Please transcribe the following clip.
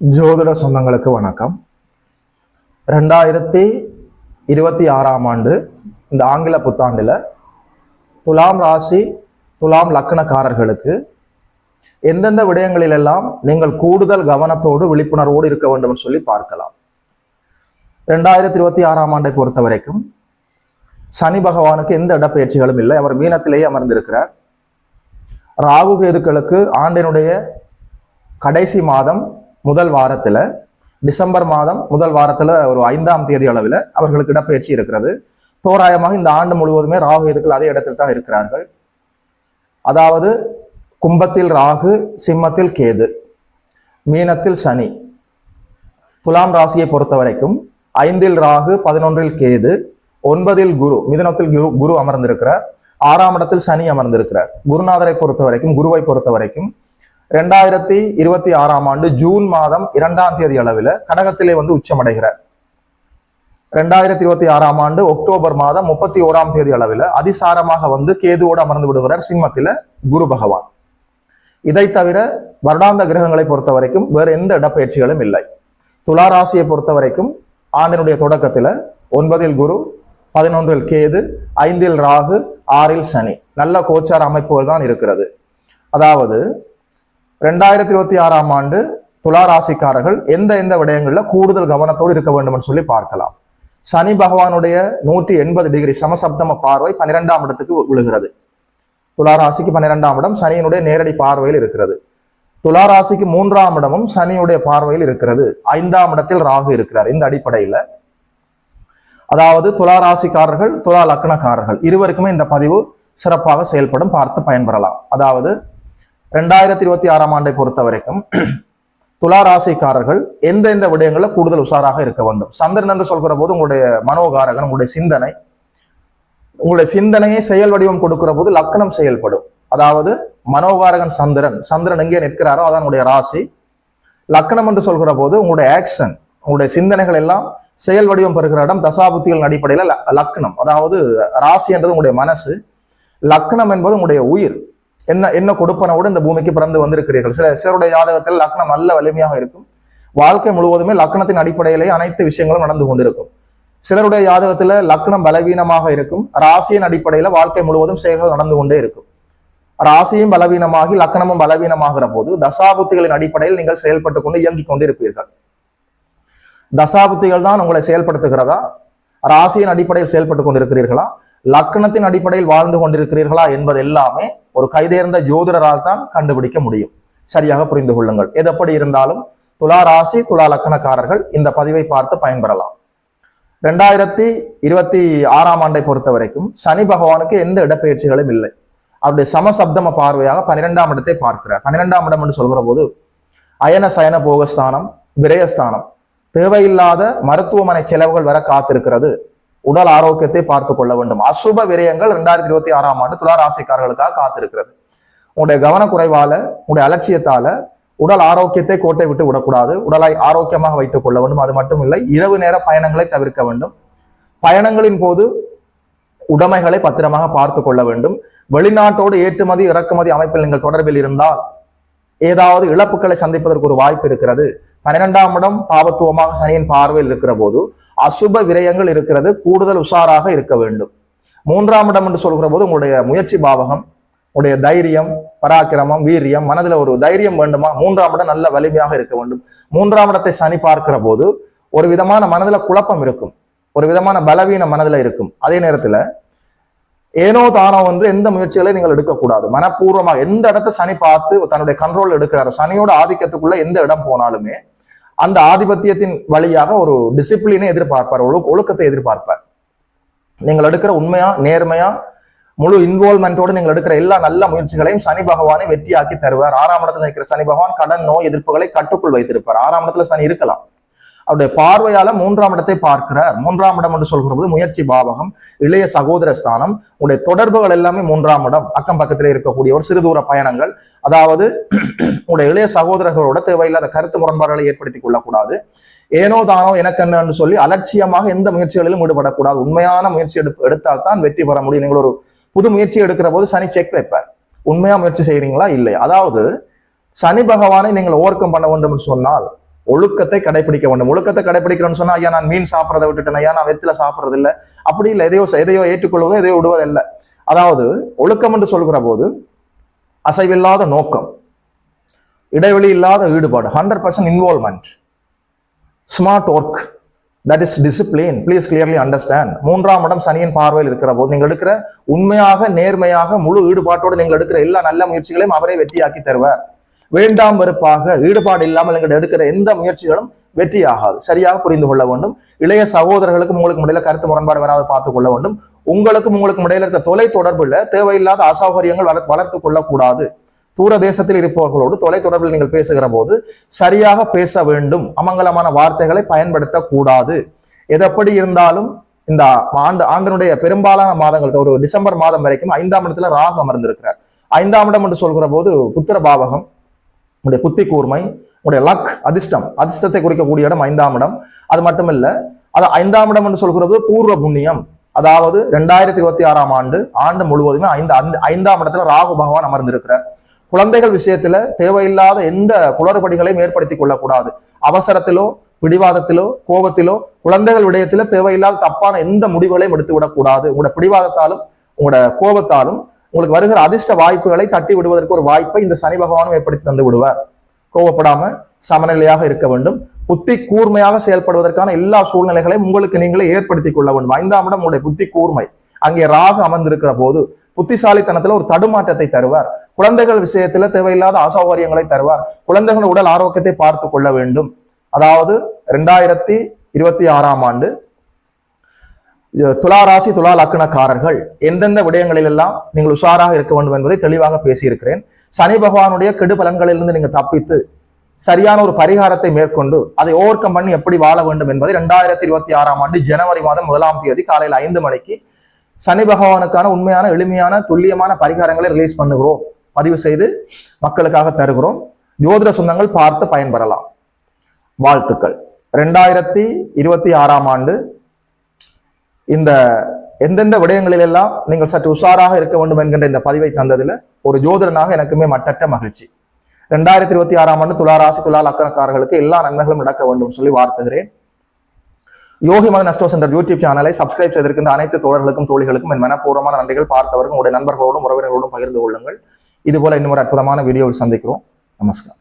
ஜோதிட சொந்தங்களுக்கு வணக்கம். ரெண்டாயிரத்தி இருபத்தி ஆறாம் ஆண்டு இந்த ஆங்கில புத்தாண்டில் துலாம் ராசி துலாம் லக்கணக்காரர்களுக்கு எந்தெந்த விடயங்களிலெல்லாம் நீங்கள் கூடுதல் கவனத்தோடு விழிப்புணர்வோடு இருக்க வேண்டும் சொல்லி பார்க்கலாம். ரெண்டாயிரத்தி இருபத்தி ஆறாம் ஆண்டை பொறுத்த வரைக்கும் சனி பகவானுக்கு எந்த இடப்பெயர்ச்சிகளும் இல்லை. அவர் மீனத்திலேயே அமர்ந்திருக்கிறார். ராகு கேதுக்களுக்கு ஆண்டினுடைய கடைசி மாதம் முதல் வாரத்தில் டிசம்பர் மாதம் முதல் வாரத்தில் ஒரு ஐந்தாம் தேதி அளவில் அவர்களுக்கு இடப்பெயர்ச்சி இருக்கிறது. தோராயமாக இந்த ஆண்டு முழுவதுமே ராகு எதுக்கள் அதே இடத்தில் தான் இருக்கிறார்கள். அதாவது கும்பத்தில் ராகு சிம்மத்தில் கேது மீனத்தில் சனி துலாம் ராசியை பொறுத்த வரைக்கும் ஐந்தில் ராகு பதினொன்றில் கேது ஒன்பதில் குரு மிதனத்தில் குரு குரு அமர்ந்திருக்கிறார். ஆறாம் இடத்தில் சனி அமர்ந்திருக்கிறார். குருநாதரை பொறுத்த வரைக்கும் குருவை பொறுத்த வரைக்கும் ரெண்டாயிரத்தி இருபத்தி ஆறாம் ஆண்டு ஜூன் மாதம் இரண்டாம் தேதி அளவில் கடகத்திலே வந்து உச்சமடைகிறார். ரெண்டாயிரத்தி இருபத்தி ஆறாம் ஆண்டு அக்டோபர் மாதம் முப்பத்தி ஓராம் தேதி அளவில் அதிசாரமாக வந்து கேதுவோடு அமர்ந்து விடுகிறார் சிம்மத்தில குரு பகவான். இதை தவிர வருடாந்த கிரகங்களை பொறுத்த வரைக்கும் வேறு எந்த இடப்பெயர்ச்சிகளும் இல்லை. துலா ராசியை பொறுத்த வரைக்கும் ஆண்டினுடைய தொடக்கத்தில் ஒன்பதில் குரு பதினொன்றில் கேது ஐந்தில் ராகு ஆறில் சனி. நல்ல கோச்சார அமைப்புகள் தான் இருக்கிறது. அதாவது ரெண்டாயிரத்தி இருபத்தி ஆறாம் ஆண்டு துலா ராசிக்காரர்கள் எந்த எந்த விடயங்களில் கூடுதல் கவனத்தோடு இருக்க வேண்டும் சொல்லி பார்க்கலாம். சனி பகவானுடைய நூற்றி எண்பது டிகிரி சமசப்தம பார்வை பன்னிரெண்டாம் இடத்துக்கு விழுகிறது. துலா ராசிக்கு பன்னிரெண்டாம் இடம் சனியினுடைய நேரடி பார்வையில் இருக்கிறது. துலா ராசிக்கு மூன்றாம் இடமும் சனியுடைய பார்வையில் இருக்கிறது. ஐந்தாம் இடத்தில் ராகு இருக்கிறார் இந்த அடிப்படையில். அதாவது துலா ராசிக்காரர்கள் துலா லக்னக்காரர்கள் இருவருக்குமே இந்த பதிவு சிறப்பாக செயல்படும் பார்த்து பயன்பெறலாம். அதாவது ரெண்டாயிரத்தி இருபத்தி ஆறாம் ஆண்டை பொறுத்த வரைக்கும் துலா ராசிக்காரர்கள் எந்தெந்த விடயங்களில் கூடுதல் உஷாராக இருக்க வேண்டும்? சந்திரன் என்று சொல்கிற போது உங்களுடைய மனோகாரகன் உங்களுடைய சிந்தனை உங்களுடைய சிந்தனையை செயல் வடிவம் கொடுக்கிற போது லக்கணம் செயல்படும். அதாவது மனோகாரகன் சந்திரன் சந்திரன் எங்கே நிற்கிறாரோ அதான் உங்களுடைய ராசி. லக்கணம் என்று சொல்கிற போது உங்களுடைய ஆக்ஷன் உங்களுடைய சிந்தனைகள் எல்லாம் செயல் வடிவம் பெறுகிற இடம் தசாபுத்திகளின் அடிப்படையில் லக்கணம். அதாவது ராசி என்றது உங்களுடைய மனசு. லக்கணம் என்பது உங்களுடைய உயிர். என்ன என்ன கொடுப்பனோடு இந்த பூமிக்கு பிறந்து வந்திருக்கிறீர்கள். சில சிலருடைய ஜாதகத்தில் லக்னம் நல்ல வலிமையாக இருக்கும். வாழ்க்கை முழுவதுமே லக்னத்தின் அடிப்படையிலேயே அனைத்து விஷயங்களும் நடந்து கொண்டிருக்கும். சிலருடைய ஜாதகத்துல லக்னம் பலவீனமாக இருக்கும். ராசியின் அடிப்படையில வாழ்க்கை முழுவதும் செயல்கள் நடந்து கொண்டே இருக்கும். ராசியும் பலவீனமாகி லக்னமும் பலவீனமாகிற போது தசாபுத்திகளின் அடிப்படையில் நீங்கள் செயல்பட்டு கொண்டு இயங்கிக் கொண்டிருப்பீர்கள். தசாபுத்திகள் தான் உங்களை செயல்படுத்துகிறதா? ராசியின் அடிப்படையில் செயல்பட்டு கொண்டிருக்கிறீர்களா? லக்னத்தின் அடிப்படையில் வாழ்ந்து கொண்டிருக்கிறீர்களா என்பது எல்லாமே ஒரு கைதேர்ந்த ஜோதிடரால் தான் கண்டுபிடிக்க முடியும். சரியாக புரிந்து கொள்ளுங்கள். எது இருந்தாலும் துலா ராசி துலா லக்கணக்காரர்கள் இந்த பதிவை பார்த்து பயன்பெறலாம். ரெண்டாயிரத்தி இருபத்தி ஆறாம் ஆண்டை பொறுத்த வரைக்கும் சனி பகவானுக்கு எந்த இடப்பெயர்ச்சிகளும் இல்லை. அவருடைய சமசப்தம பார்வையாக பன்னிரெண்டாம் இடத்தை பார்க்கிறார். பன்னிரெண்டாம் இடம் என்று சொல்கிற போது அயன சயன போகஸ்தானம் விரயஸ்தானம் தேவையில்லாத மருத்துவமனை செலவுகள் வர காத்திருக்கிறது. உடல் ஆரோக்கியத்தை பார்த்து கொள்ள வேண்டும். அசுப விரயங்கள் ரெண்டாயிரத்தி இருபத்தி ஆறாம் ஆண்டு துலா ராசிக்காரர்களுக்காக காத்திருக்கிறது. உங்களுடைய கவனக்குறைவால உங்களுடைய அலட்சியத்தால உடல் ஆரோக்கியத்தை கோட்டை விட்டு விடக்கூடாது. உடலை ஆரோக்கியமாக வைத்துக் கொள்ள வேண்டும். அது மட்டும் இல்லை இரவு நேர பயணங்களை தவிர்க்க வேண்டும். பயணங்களின் போது உடைமைகளை பத்திரமாக பார்த்து கொள்ள வேண்டும். வெளிநாட்டோடு ஏற்றுமதி இறக்குமதி அமைப்பில் நீங்கள் தொடர்பில் இருந்தால் ஏதாவது இழப்புகளை சந்திப்பதற்கு ஒரு வாய்ப்பு இருக்கிறது. பன்னிரெண்டாம் இடம் பாவத்துவமாக சனியின் பார்வையில் இருக்கிற போது அசுப விரயங்கள் இருக்கிறது கூடுதல் உஷாராக இருக்க வேண்டும். மூன்றாம் இடம் என்று சொல்கிற போது உங்களுடைய முயற்சி பாவகம் உடைய தைரியம் பராக்கிரமம் வீரியம் மனதில் ஒரு தைரியம் வேண்டுமா? மூன்றாம் இடம் நல்ல வலிமையாக இருக்க வேண்டும். மூன்றாம் இடத்தை சனி பார்க்கிற போது ஒரு விதமான மனதில் குழப்பம் இருக்கும். ஒரு விதமான பலவீன மனதில் இருக்கும். அதே நேரத்தில் ஏனோ தானோ என்று எந்த முயற்சிகளையும் நீங்கள் எடுக்கக்கூடாது. மனப்பூர்வமாக எந்த இடத்த சனி பார்த்து தன்னுடைய கண்ட்ரோல் எடுக்கிறாரோ சனியோட ஆதிக்கத்துக்குள்ள எந்த இடம் போனாலுமே அந்த ஆதிபத்தியத்தின் வழியாக ஒரு டிசிப்ளினை எதிர்பார்ப்பார் ஒழு ஒழுக்கத்தை எதிர்பார்ப்பார். நீங்கள் எடுக்கிற உண்மையா நேர்மையா முழு இன்வால்மெண்டோடு நீங்கள் எடுக்கிற எல்லா நல்ல முயற்சிகளையும் சனி பகவானை வெற்றியாக்கி தருவார். ஆறாம் இடத்துல இருக்கிற சனி பகவான் கடன் நோய் எதிர்ப்புகளை கட்டுக்குள் வைத்திருப்பார். ஆறாம் இடத்துல சனி இருக்கலாம். அவருடைய பார்வையால மூன்றாம் இடத்தை பார்க்கிறார். மூன்றாம் இடம் என்று சொல்கிற போது முயற்சி பாவகம் இளைய சகோதர ஸ்தானம் உங்களுடைய தொடர்புகள் எல்லாமே மூன்றாம் இடம். அக்கம் பக்கத்திலே இருக்கக்கூடிய ஒரு சிறு தூர பயணங்கள். அதாவது உங்களுடைய இளைய சகோதரர்களோட தேவையில்லாத கருத்து முரண்பாடுகளை ஏற்படுத்திக் கொள்ளக்கூடாது. ஏனோ தானோ எனக்கு என்னன்னு சொல்லி அலட்சியமாக எந்த முயற்சிகளிலும் ஈடுபடக்கூடாது. உண்மையான முயற்சி எடுப்பு எடுத்தால் தான் வெற்றி பெற முடியும். நீங்கள் ஒரு புது முயற்சி எடுக்கிற போது சனி செக் வைப்பார். உண்மையா முயற்சி செய்கிறீங்களா இல்லை அதாவது சனி பகவானை நீங்கள் ஓவர்கம் பண்ண வேண்டும் என்று சொன்னால் ஒழுக்கத்தை கடைபிடிக்க வேண்டும். ஒழுக்கத்தை கடைபிடிக்கிறேன்னு சொன்னா ஐயா நான் மீன் சாப்பிட்றதை விட்டுட்டேன். ஐயா நான் வெத்தில சாப்பிட்றது இல்லை அப்படி இல்லை எதையோ எதையோ ஏற்றுக்கொள்வதோ எதையோ விடுவதில்லை. அதாவது ஒழுக்கம் என்று சொல்கிற போது அசைவில்லாத நோக்கம் இடைவெளி இல்லாத ஈடுபாடு hundred percent involvement smart work that is discipline please clearly understand மூன்றாம் இடம் சனியின் பார்வையில் இருக்கிற போது நீங்கள் எடுக்கிற உண்மையாக நேர்மையாக முழு ஈடுபாட்டோடு நீங்கள் எடுக்கிற எல்லா நல்ல முயற்சிகளையும் அவரே வெற்றியாக்கி தருவார். வேண்டாம் வெறுப்பாக ஈடுபாடு இல்லாமல் எங்கள்கிட்ட எடுக்கிற எந்த முயற்சிகளும் வெற்றியாகாது. சரியாக புரிந்து கொள்ள வேண்டும். இளைய சகோதரர்களுக்கும் உங்களுக்கு இடையில கருத்து முரண்பாடு வராது பார்த்துக் கொள்ள வேண்டும். உங்களுக்கும் உங்களுக்கும் இடையில இருக்கிற தொலை தொடர்பில் தேவையில்லாத அசௌகரியங்கள் வளர்த்து வளர்த்து கொள்ளக்கூடாது. தூர தேசத்தில் இருப்பவர்களோடு தொலை தொடர்பில் நீங்கள் பேசுகிற போது சரியாக பேச வேண்டும். அமங்கலமான வார்த்தைகளை பயன்படுத்தக்கூடாது. எதப்படி இருந்தாலும் இந்த ஆண்டு ஆண்டினுடைய பெரும்பாலான மாதங்கள் ஒரு டிசம்பர் மாதம் வரைக்கும் ஐந்தாம் இடத்துல ராகு அமர்ந்திருக்கிறார். ஐந்தாம் இடம் என்று சொல்கிற போது புத்திர பாவகம் உங்களுடைய புத்தி கூர்மை உங்களுடைய லக் அதிர்ஷ்டம் அதிர்ஷ்டத்தை குறிக்கக்கூடிய இடம் ஐந்தாம் இடம். அது மட்டுமல்ல அது ஐந்தாம் இடம் என்று சொல்கிறது பூர்வ புண்ணியம். அதாவது ரெண்டாயிரத்தி இருபத்தி ஆறாம் ஆண்டு ஆண்டு முழுவதுமே ஐந்து அந்த ஐந்தாம் இடத்துல ராகு பகவான் அமர்ந்திருக்கிறார். குழந்தைகள் விஷயத்துல தேவையில்லாத எந்த குளறுபடிகளையும் ஏற்படுத்தி கொள்ளக்கூடாது. அவசரத்திலோ பிடிவாதத்திலோ கோபத்திலோ குழந்தைகள் விடயத்தில தேவையில்லாத தப்பான எந்த முடிவுகளையும் எடுத்து விடக்கூடாது உங்களோட பிடிவாதத்தாலும் உங்களோட கோபத்தாலும் உங்களுக்கு வருகிற அதிர்ஷ்ட வாய்ப்புகளை தட்டி விடுவதற்கு ஒரு வாய்ப்பை இந்த சனி பகவானும் ஏற்படுத்தி தந்து விடுவார். கோவப்படாம சமநிலையாக இருக்க வேண்டும். புத்தி கூர்மையாக செயல்படுவதற்கான எல்லா சூழ்நிலைகளையும் உங்களுக்கு நீங்களே ஏற்படுத்திக் கொள்ள வேண்டும். ஐந்தாம் இடம் உங்களுடைய புத்தி கூர்மை. அங்கே ராகு அமர்ந்திருக்கிற போது புத்திசாலித்தனத்துல ஒரு தடுமாற்றத்தை தருவார். குழந்தைகள் விஷயத்துல தேவையில்லாத அசௌகரியங்களை தருவார். குழந்தைகள் உடல் ஆரோக்கியத்தை பார்த்து கொள்ள வேண்டும். அதாவது ரெண்டாயிரத்தி இருபத்தி ஆறாம் ஆண்டு துலா ராசி துலா லக்கணக்காரர்கள் எந்தெந்த விடயங்களிலெல்லாம் நீங்கள் உஷாராக இருக்க வேண்டும் என்பதை தெளிவாக பேசியிருக்கிறேன். சனி பகவானுடைய கெடு பலன்களிலிருந்து நீங்கள் தப்பித்து சரியான ஒரு பரிகாரத்தை மேற்கொண்டு அதை ஓவர் கம் பண்ணி எப்படி வாழ வேண்டும் என்பதை ரெண்டாயிரத்தி இருபத்தி ஆறாம் ஆண்டு ஜனவரி மாதம் முதலாம் தேதி காலையில் ஐந்து மணிக்கு சனி பகவானுக்கான உண்மையான எளிமையான துல்லியமான பரிகாரங்களை ரிலீஸ் பண்ணுகிறோம். பதிவு செய்து மக்களுக்காக தருகிறோம். ஜோதிட சொந்தங்கள் பார்த்து பயன்பெறலாம். வாழ்த்துக்கள். ரெண்டாயிரத்தி இருபத்தி ஆறாம் ஆண்டு இந்த எந்தெந்த விடயங்களிலெல்லாம் நீங்கள் சற்று உஷாராக இருக்க வேண்டும் என்கின்ற இந்த பதிவை தந்ததுல ஒரு ஜோதிடனாக எனக்குமே மட்டற்ற மகிழ்ச்சி. ரெண்டாயிரத்தி இருபத்தி ஆறாம் ஆண்டு துளாராசி துலா லக்கணக்காரர்களுக்கு எல்லா நன்மைகளும் நடக்க வேண்டும் சொல்லி வாழ்த்துகிறேன். யோகி மத நஸ்டோஸ் என்ற யூடியூப் சேனலை சப்ஸ்கிரைப் செய்திருக்கின்ற அனைத்து தோழர்களுக்கும் தோழிகளுக்கும் என் மனப்பூர்வமான நன்றிகள். பார்த்தவர்கள் உங்களுடைய நண்பர்களோடும் உறவினர்களோடும் பகிர்ந்து கொள்ளுங்கள். இதுபோல இன்னும் ஒரு அற்புதமான வீடியோவில் சந்திக்கிறோம். நமஸ்காரம்.